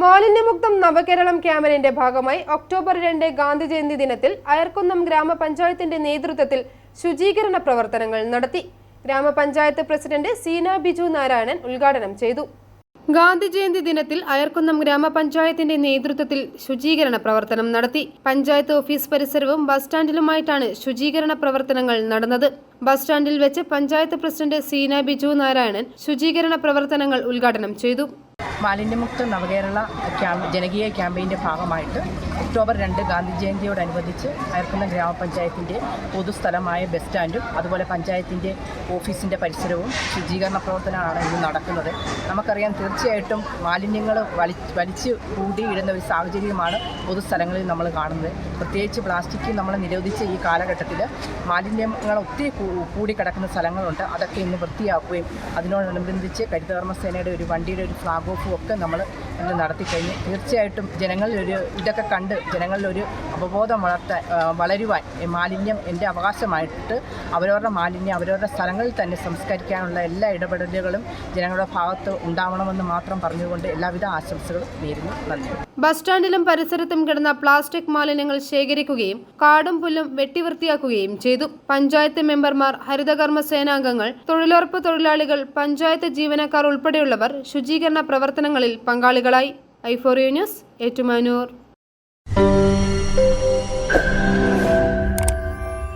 മാലിന്യമുക്തം നവകേരളം ക്യാമ്പയിന്റെ ഭാഗമായി ഒക്ടോബർ രണ്ട് ഗാന്ധി ജയന്തി ദിനത്തിൽ അയർക്കുന്നം ഗ്രാമപഞ്ചായത്തിന്റെ നേതൃത്വത്തിൽ ശുചീകരണ പ്രവർത്തനങ്ങൾ നടത്തി. ഗ്രാമപഞ്ചായത്ത് പ്രസിഡന്റ് സീന ബിജു നാരായണൻ ഉദ്ഘാടനം ചെയ്തു. ഗാന്ധി ജയന്തി ദിനത്തിൽ അയർക്കുന്നം ഗ്രാമപഞ്ചായത്തിന്റെ നേതൃത്വത്തിൽ ശുചീകരണ പ്രവർത്തനം നടത്തി. പഞ്ചായത്ത് ഓഫീസ് പരിസരവും ബസ് സ്റ്റാൻഡിലുമായിട്ടാണ് ശുചീകരണ പ്രവർത്തനങ്ങൾ നടന്നത്. ബസ് സ്റ്റാൻഡിൽ വെച്ച് പഞ്ചായത്ത് പ്രസിഡന്റ് സീന ബിജു നാരായണൻ ശുചീകരണ പ്രവർത്തനങ്ങൾ ഉദ്ഘാടനം ചെയ്തു. മാലിന്യമുക്ത നവകേരള ക്യാമ്പ് ജനകീയ ക്യാമ്പയിന്റെ ഭാഗമായിട്ട് ഒക്ടോബർ രണ്ട് ഗാന്ധി ജയന്തിയോടനുബന്ധിച്ച് അയർക്കുന്ന ഗ്രാമപഞ്ചായത്തിന്റെ പൊതുസ്ഥലമായ ബസ് സ്റ്റാൻഡും അതുപോലെ പഞ്ചായത്തിന്റെ ഓഫീസിന്റെ പരിസരവും ശുചീകരണ പ്രവർത്തനമാണ് ഇന്ന് നടക്കുന്നത്. നമുക്കറിയാം തീർച്ചയായിട്ടും മാലിന്യങ്ങൾ വലി വലിച്ച് കൂടിയിടുന്ന ഒരു സാഹചര്യമാണ് പൊതുസ്ഥലങ്ങളിൽ നമ്മൾ കാണുന്നത്. പ്രത്യേകിച്ച് പ്ലാസ്റ്റിക് നമ്മൾ നിരോധിച്ച ഈ കാലഘട്ടത്തിൽ മാലിന്യങ്ങൾ ഒത്തിരി കൂടി കൂടിക്കിടക്കുന്ന സ്ഥലങ്ങളുണ്ട്. അതൊക്കെ ഇന്ന് വൃത്തിയാക്കുകയും അതിനോടനുബന്ധിച്ച് ഹരിതകർമ്മസേനയുടെ ഒരു വണ്ടിയുടെ ഒരു ഫ്ലാഗ് ഓഫും ഒക്കെ നമ്മൾ ഇന്ന് നടത്തിക്കഴിഞ്ഞ് തീർച്ചയായിട്ടും ജനങ്ങളിലൊരു ഇതൊക്കെ കണ്ട് ജനങ്ങളിലൊരു അവബോധം വളർത്താൻ വളരുവാൻ മാലിന്യം എന്റെ അവകാശമായിട്ട് അവരവരുടെ മാലിന്യം അവരവരുടെ സ്ഥലങ്ങളിൽ തന്നെ സംസ്കരിക്കാനുള്ള എല്ലാ ഇടപെടലുകളും ജനങ്ങളുടെ ഭാഗത്ത് ഉണ്ടാവണമെന്ന് മാത്രം പറഞ്ഞുകൊണ്ട് എല്ലാവിധ ആശംസകളും നേരുന്നു. നന്ദി. ബസ് സ്റ്റാൻഡിലും പരിസരത്തും കിടന്ന പ്ലാസ്റ്റിക് മാലിന്യങ്ങൾ ശേഖരിക്കുകയും കാടും പുല്ലും വെട്ടിവൃത്തിയാക്കുകയും ചെയ്തു. പഞ്ചായത്ത് മെമ്പർമാർ ഹരിതകർമ്മ സേനാംഗങ്ങൾ തൊഴിലുറപ്പ് തൊഴിലാളികൾ പഞ്ചായത്ത് ജീവനക്കാർ ഉൾപ്പെടെയുള്ളവർ ശുചീകരണ പ്രവർത്തനങ്ങളിൽ പങ്കാളികളായി ഐഫോറിയോ ന്യൂസ് ഏറ്റുമാനൂർ